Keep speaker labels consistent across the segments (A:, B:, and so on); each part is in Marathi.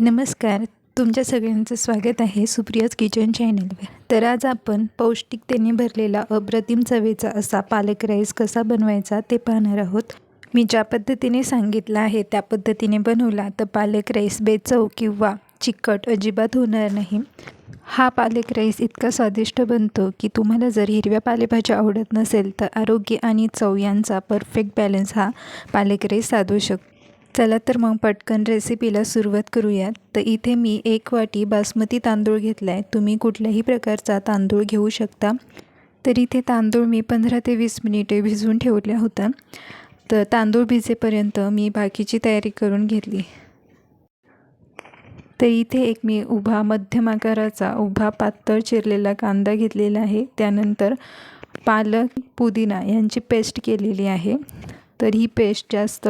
A: नमस्कार तुमच्या सगळ्यांचं स्वागत आहे सुप्रियाज किचन चॅनलवर. तर आज आपण पौष्टिकतेने भरलेला अप्रतिम चवेचा असा पालक राईस कसा बनवायचा ते पाहणार आहोत. मी ज्या पद्धतीने सांगितलं आहे त्या पद्धतीने बनवला तर पालक राईस बेचव किंवा चिकट अजिबात होणार नाही. हा पालक राईस इतका स्वादिष्ट बनतो की तुम्हाला जर हिरव्या पालेभाज्या आवडत नसेल तर आरोग्य आणि चव यांचा परफेक्ट बॅलन्स हा पालक राईस साधू शकतो. चला तर मग पटकन रेसिपीला सुरुवात करूयात. तर इथे मी एक वाटी बासमती तांदूळ घेतला आहे तुम्ही कुठल्याही प्रकारचा तांदूळ घेऊ शकता. तर इथे तांदूळ मी पंधरा ते वीस मिनिटे भिजवून ठेवल्या होता. तर तांदूळ भिजेपर्यंत मी बाकीची तयारी करून घेतली. तर इथे एक मी उभा मध्यम आकाराचा उभा पातळ चिरलेला कांदा घेतलेला आहे. त्यानंतर पालक पुदिना यांची पेस्ट केलेली आहे. तर ही पेस्ट जास्त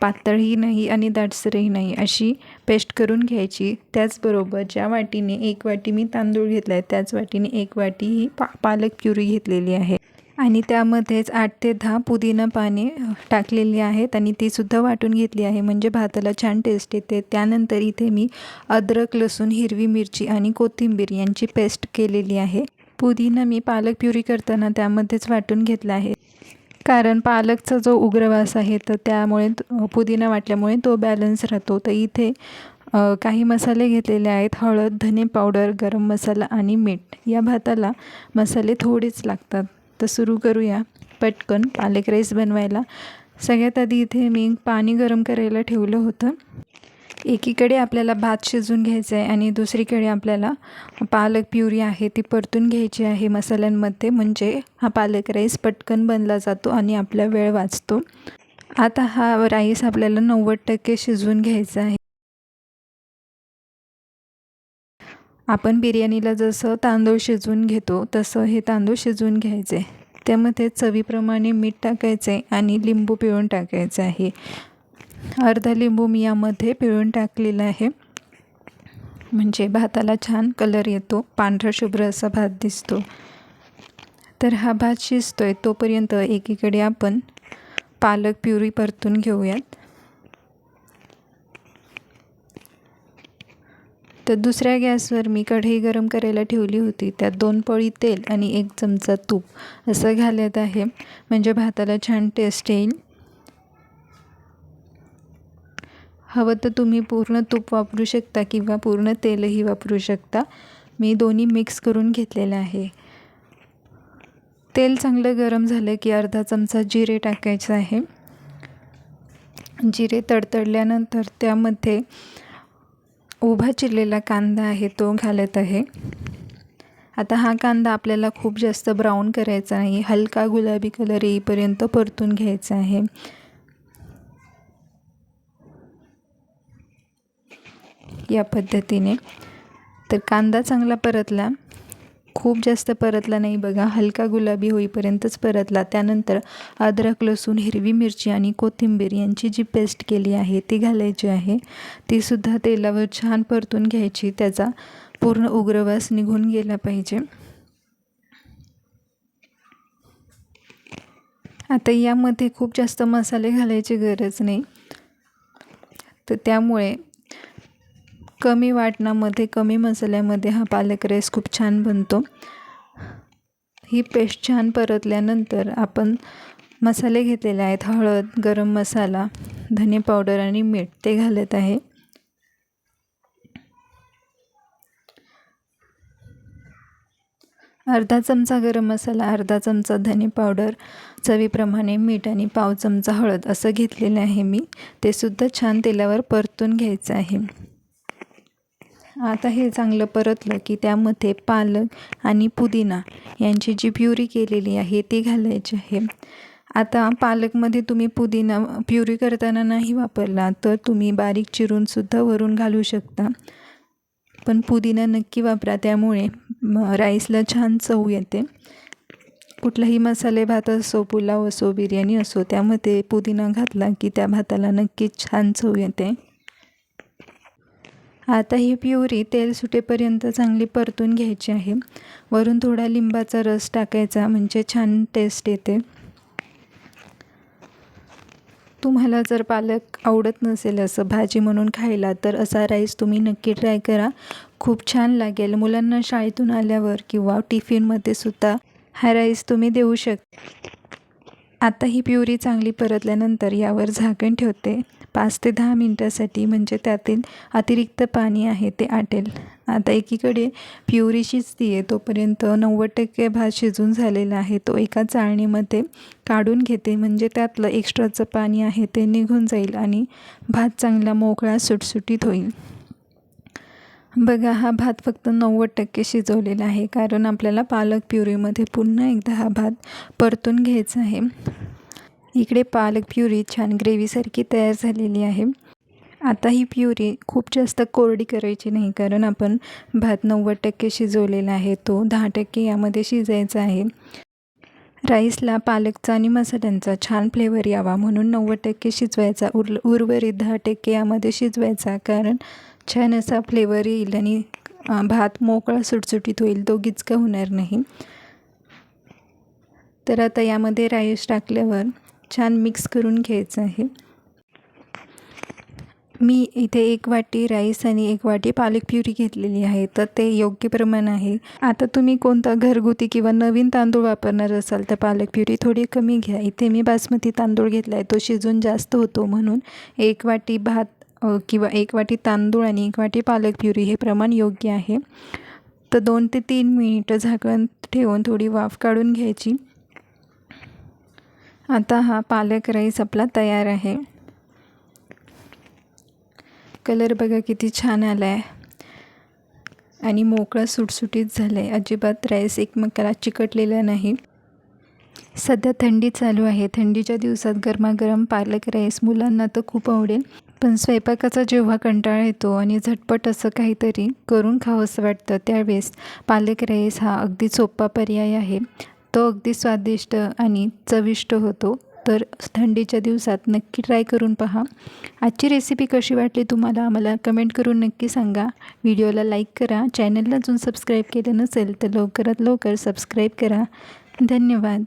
A: पातळही नाही आणि दाटसरही नाही अशी पेस्ट करून घ्यायची. त्याचबरोबर ज्या वाटीने एक वाटी मी तांदूळ घेतला आहे त्याच वाटीने एक वाटी ही पा पालक प्युरी घेतलेली आहे. आणि त्यामध्येच आठ ते दहा पुदिना पाने टाकलेली आहेत आणि तीसुद्धा वाटून घेतली आहे. म्हणजे भाताला छान टेस्ट येते. त्यानंतर इथे मी अद्रक लसूण हिरवी मिरची आणि कोथिंबीर यांची पेस्ट केलेली आहे. पुदिना मी पालक प्युरी करताना त्यामध्येच वाटून घेतला आहे. कारण पालकचा जो उग्रवास आहे तर त्यामुळे पुदिना वाटल्यामुळे तो बॅलन्स राहतो. तर इथे काही मसाले घेतलेले आहेत. हळद धने पावडर गरम मसाला आणि मीठ. या भाताला मसाले थोडेच लागतात. तर सुरू करूया. पटकन पालक राईस बनवायला. सगळ्यात आधी इथे मी पाणी गरम करायला ठेवलं होतं. एकीकडे आपल्याला भात शिजवून घ्यायचा आहे आणि दुसरीकडे आपल्याला पालक प्युरी आहे ती परतून घ्यायची आहे मसाल्यांमध्ये. म्हणजे हा पालक राईस पटकन बनला जातो आणि आपला वेळ वाचतो. आता हा राईस आपल्याला नव्वद टक्के शिजवून घ्यायचा आहे. आपण बिर्याणीला जसं तांदूळ शिजवून घेतो तसं हे तांदूळ शिजवून घ्यायचे. त्यामध्ये चवीप्रमाणे मीठ टाकायचे आणि लिंबू पिळून टाकायचं आहे. अर्धा लिंबू मी यामध्ये पिळून टाकलेला आहे. म्हणजे भाताला छान कलर येतो. पांढरा शुभ्र असा भात दिसतो. तर हा भात शिजतो आहे तोपर्यंत एकीकडे आपण पालक प्युरी परतून घेऊयात. तर दुसऱ्या गॅसवर मी कढई गरम करायला ठेवली होती. त्यात दोन पळी तेल आणि एक चमचा तूप असं घालत आहे. म्हणजे भाताला छान टेस्ट येईल. हवं तर तुम्ही पूर्ण तूप वापरू शकता किंवा पूर्ण तेलही वापरू शकता. मी दोन्ही मिक्स करून घेतलेलं आहे. तेल चांगलं गरम झालं की अर्धा चमचा जिरे टाकायचं आहे. जिरे तडतडल्यानंतर त्यामध्ये उभा चिरलेला कांदा आहे तो घालत आहे. आता हा कांदा आपल्याला खूप जास्त ब्राऊन करायचा नाही. हलका गुलाबी कलर येईपर्यंत परतून घ्यायचा आहे. या पद्धतीने. तर कांदा चांगला परतला. खूप जास्त परतला नाही बघा. हलका गुलाबी होईपर्यंतच परतला. त्यानंतर अद्रक लसूण हिरवी मिरची आणि कोथिंबीर यांची जी पेस्ट केली आहे ती घालायची आहे. तीसुद्धा तेलावर छान परतून घ्यायची. त्याचा पूर्ण उग्रवास निघून गेला पाहिजे. आता यामध्ये खूप जास्त मसाले घालायची गरज नाही. तर त्यामुळे कमी वाटणामध्ये कमी मसाल्यामध्ये हा पालक राईस खूप छान बनतो. ही पेस्ट छान परतल्यानंतर आपण मसाले घेतलेले आहेत. हळद गरम मसाला धने पावडर आणि मीठ ते घालत आहे. अर्धा चमचा गरम मसाला अर्धा चमचा धने पावडर चवीप्रमाणे मीठ आणि पाव चमचा हळद असं घेतलेलं आहे मी. ते सुद्धा छान तेलावर परतून घ्यायचं आहे. आता हे चांगलं परतलं की त्यामध्ये पालक आणि पुदिना यांची जी प्युरी केलेली आहे ती घालायची आहे. आता पालकमध्ये तुम्ही पुदिना प्युरी करताना नाही वापरला तर तुम्ही बारीक चिरूनसुद्धा वरून घालू शकता. पण पुदिना नक्की वापरा त्यामुळे राईसला छान चव येते. कुठलाही मसाले भात असो पुलाव असो बिर्याणी असो त्यामध्ये पुदिना घातला की त्या भाताला नक्कीच छान चव येते. आता ही प्युरी तेल सुटेपर्यंत चांगली परतून घ्यायची आहे. वरून थोडा लिंबाचा रस टाकायचा म्हणजे छान टेस्ट येते. तुम्हाला जर पालक आवडत नसेल असं भाजी म्हणून खायला तर असा राईस तुम्ही नक्की ट्राय करा. खूप छान लागेल. मुलांना शाळेतून आल्यावर किंवा टिफिनमध्ये सुद्धा हा राईस तुम्ही देऊ शक आता ही प्युरी चांगली परतल्यानंतर यावर झाकण ठेवते. पाच ते दहा मिनटासाठी म्हणजे त्यातील अतिरिक्त पाणी आहे ते आटेल. आता एकीकडे प्युरी शिजती आहे तोपर्यंत नव्वद टक्के भात शिजून झालेला आहे. तो एका चाळणीमध्ये काढून घेते. म्हणजे त्यातलं एक्स्ट्राचं पाणी आहे ते निघून जाईल आणि भात चांगला मोकळा सुटसुटीत होईल. बघा हा भात फक्त नव्वद टक्के शिजवलेला आहे. कारण आपल्याला पालक प्युरीमध्ये पुन्हा एकदा हा भात परतून घ्यायचा आहे. इकडे पालक प्युरी छान ग्रेव्हीसारखी तयार झालेली आहे. आता ही प्युरी खूप जास्त कोरडी करायची नाही कारण आपण भात नव्वद टक्के शिजवलेला आहे तो दहा टक्के यामध्ये शिजायचा आहे. राईसला पालकचा आणि मसाल्यांचा छान फ्लेवर यावा म्हणून नव्वद टक्के शिजवायचा उर उर्वरित दहा टक्के यामध्ये शिजवायचा कारण छान असा फ्लेवर येईल आणि भात मोकळा सुटसुटीत होईल तो गिचका होणार नाही. तर आता यामध्ये राईस टाकल्यावर छान मिक्स करून घ्यायचं आहे. मी इथे एक वाटी राईस आणि एक वाटी पालक प्युरी घेतलेली आहे. तर ते योग्य प्रमाण आहे. आता तुम्ही कोणता घरगुती किंवा नवीन तांदूळ वापरणार असाल तर पालक प्युरी थोडी कमी घ्या. इथे मी बासमती तांदूळ घेतला आहे. तो शिजून जास्त होतो म्हणून एक वाटी भात किंवा एक वाटी तांदूळ आणि एक वाटी पालक प्युरी हे प्रमाण योग्य आहे. तर दोन ते तीन मिनिटं झाकण ठेवून थोडी वाफ काढून घ्यायची. आता हा पालक राईस आपला तयार आहे. कलर बघा किती छान आला आहे आणि मोकळा सुटसुटीत झाला आहे अजिबात राईस एकमेकाला चिकटलेला नाही. सध्या थंडी चालू आहे. थंडीच्या दिवसात गरमागरम पालक राईस मुलांना तर खूप आवडेल. पण स्वयंपाकाचा जेव्हा कंटाळा येतो आणि झटपट असं काहीतरी करून खावं असं वाटतं त्यावेळेस पालक राईस हा अगदी सोपा पर्याय आहे. तो अगदी स्वादिष्ट आणि चविष्ट होतो. तर थंडीच्या दिवसात नक्की ट्राय करून पहा. आजची रेसिपी कशी वाटली तुम्हाला? मला कमेंट करून नक्की सांगा. व्हिडिओला लाईक करा. चॅनलला अजून सबस्क्राईब केलं नसेल तर लवकरात लवकर सबस्क्राईब करा. धन्यवाद.